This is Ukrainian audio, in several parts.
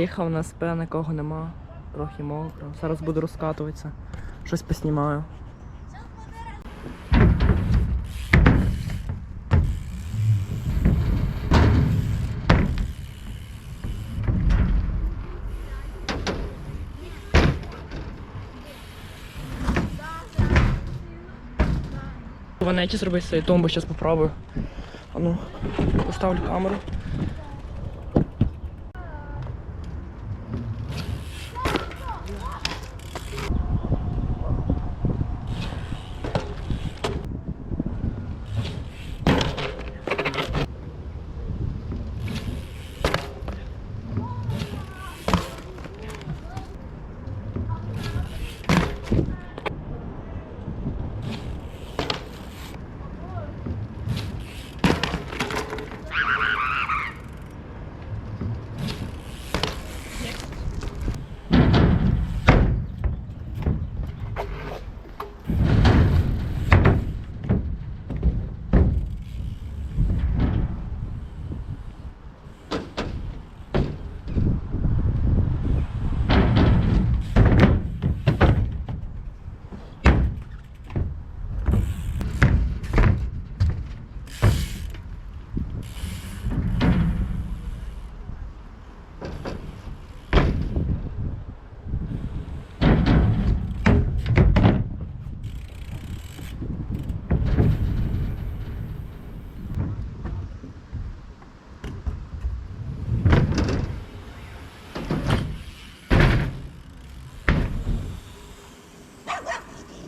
Приїхав на СП, нікого нема. Трохи мокро. Зараз буду розкатуватися. Щось поснімаю. В неті зробити свої тумби, зараз попробую. А ну, поставлю камеру.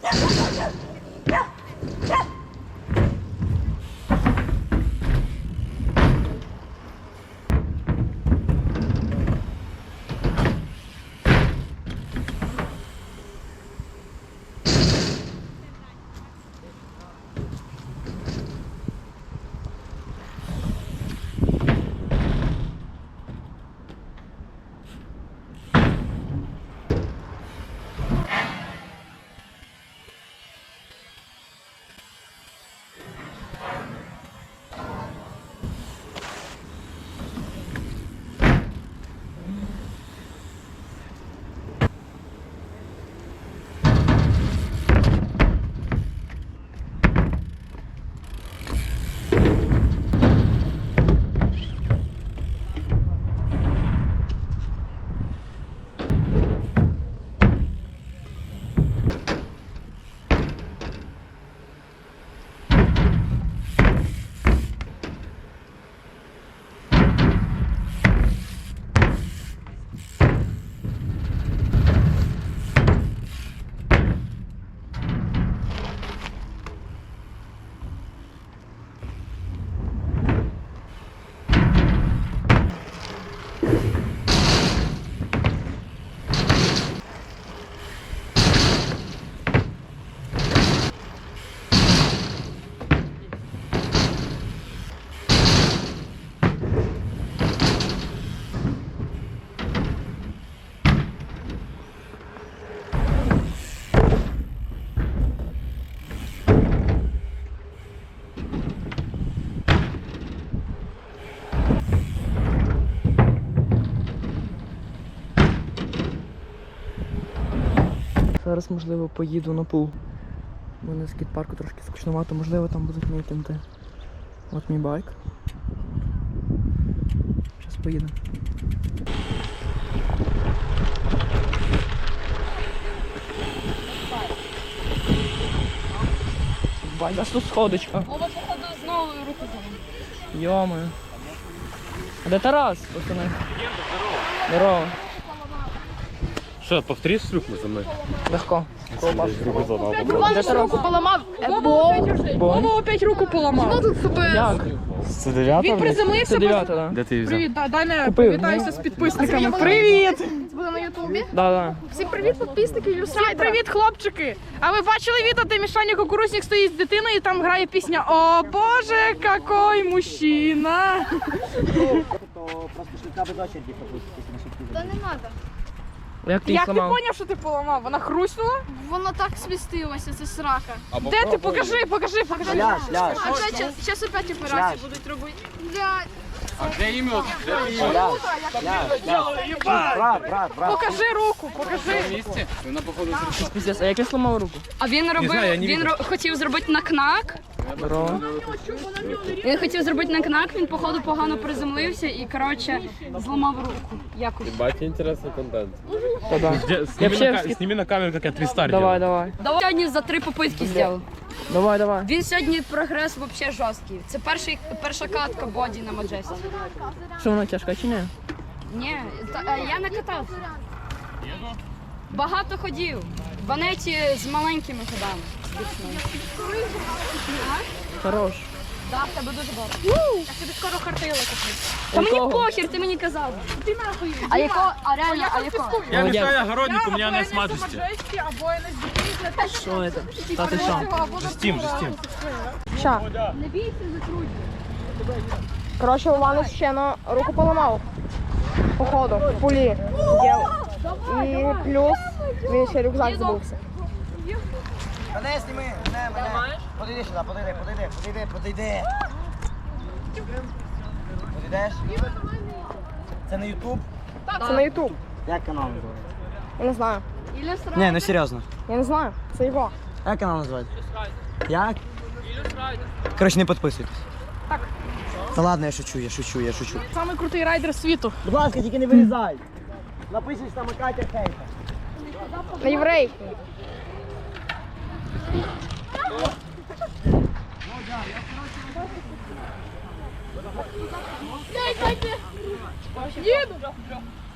Yeah. Зараз, можливо, поїду на пул. Мене з парку трошки скучновато, можливо, там будуть мітинги. От мій байк. Зараз поїду. Бать, аж тут сходочка. О, походу знову руку за Йоми. А де Тарас, пацани? Здорово. Що, повториш шлюпну за мною? Легко. Де ти руку поламав? Бо. опять руку поламав. Що тут ФПС? Як? Це дев'ята? Він приземлився. Це дев'ята, так? Де ти її взяв? Привіт, да, дай не Купив. привітаюся з підписниками. Привіт! Це буде на Ютубі. Да, да. Всім привіт, підписники Всім привіт, хлопчики! А ви бачили відео, де Мішаня Кукурузник стоїть з дитиною і там грає пісня О Боже, какой мужчина! Та не треба. Як ти Як ти зламав? поняв, що ти поламав? Вона хрустнула? Воно так смістилося, це срака. Де ти? Покажи, покажи, покажи. А це зараз опять операції будуть робити. Блядь. Покажи руку, покажи. Піздець, а як я сломав руку? А він робив, він ро- хотів зробити накнак. Здорово. Він хотів зробити накнак, він походу погано приземлився і коротше зламав руку. Якось. Бать, интересный контент. Сними, на, ка- сними на камеру, как я твистар Давай, делаю. давай. Давай сьогодні за три попитки зробив. Давай, давай. Він сьогодні прогрес взагалі жорсткий. Це перший, перша катка боді на Маджесті. Що вона тяжка чи ні? Ні, та, е, я не катався. Багато ходів. В Ванеті з маленькими ходами. Хорош. Так, в тебе дуже багато. Я тобі скоро картили куплю. Та мені похер, ти мені казав. Ти нахуй. А яко, а реально, а яко? Я мешаю огороднику, у меня або нет НС смазочки. Маджесті, або Що це? Та ти що? Жестим, жестим. Ща. Не бійся, закруть. Коротше, Іван ще на руку поламав. Походу, в пулі. І плюс він ще рюкзак забувся. Мене зніми, мене, мене. Подійди сюди, подійди, подійди, подійди, подійди. Подійдеш? Це на Ютуб? Це на Ютуб. Як канал називається? Я не знаю. Ні, ну серйозно. Я не знаю. Це його. Як канал називається? Як? Коротше, не підписуйтесь. Так. Та ладно, я шучу, я шучу, я шучу. Самий крутий райдер світу. Будь ласка, тільки не вирізай. Напишеш там Катя Хейта. На єврей.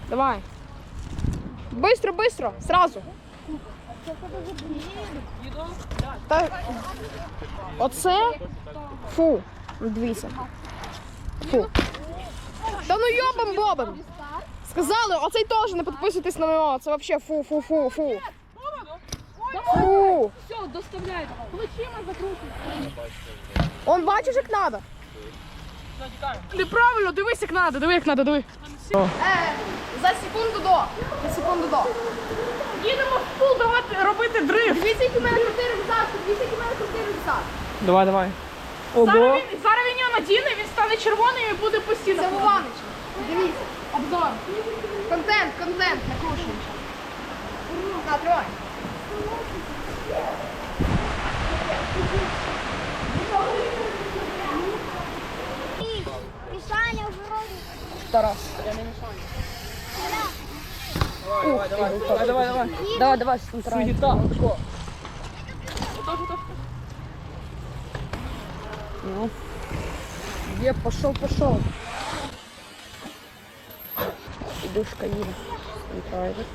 Давай. Быстро, быстро, сразу. Та... Оце? Фу. Дивіться. Фу. Та ну йобам бобам. Сказали, оцей теж не підписуйтесь на нього. Це взагалі фу, фу, фу, фу. Фу. Все. Он бачиш, як треба. Неправильно, дивись, як надо, диви, як надо, диви. За секунду до. За секунду до. Їдемо в пул давати робити дрифт. Дивіться, який в мене крутий рюкзак. Дивіться, який в мене крутий рюкзак. Давай, давай. Зараз Ого. він, зараз він його надіне, він стане червоним і буде постійно. Це Вованич. Дивіться. Обзор. Контент, контент. Накручуємо. На, тримай. Тарас. Давай, давай, давай. Давай, давай, центральний. Суєта. Є, пошов, пошов. Ідушка їде. Центральний.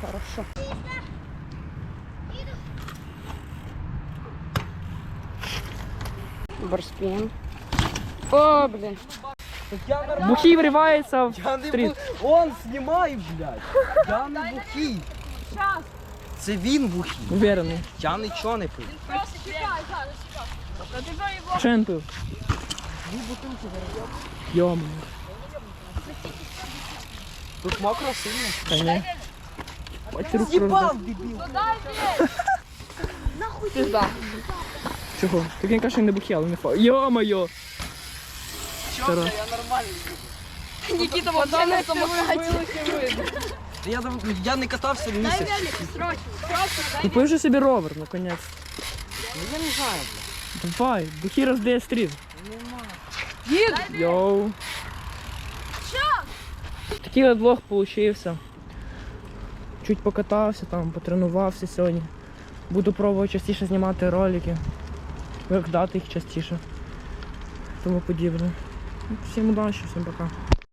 Хорошо. Барспін. О, блін. Бухий вривається в Я не стріт. бу... Он знімай, блядь. Я не бухий. Це він бухий. Уверений. Я нічого не пив. Що він пив? Йому. Тут мокро сильно. Та ні. З'їбав, розбив. дебіл. Пізда. Чого? Так він каже, що не бухий, але не фа. Йо-моє. Тарас. Нікіта взагалі на самокаті. Я, дав- я не катався місяць. Купив же собі ровер, наконець. Ну, Я не знаю. Давай, бухий роздає стріт. Їд! Йоу. Такий от влог получився. Чуть покатався там, потренувався сьогодні. Буду пробувати частіше знімати ролики. Викладати їх частіше. Тому подібне. Всім удачі, всім пока.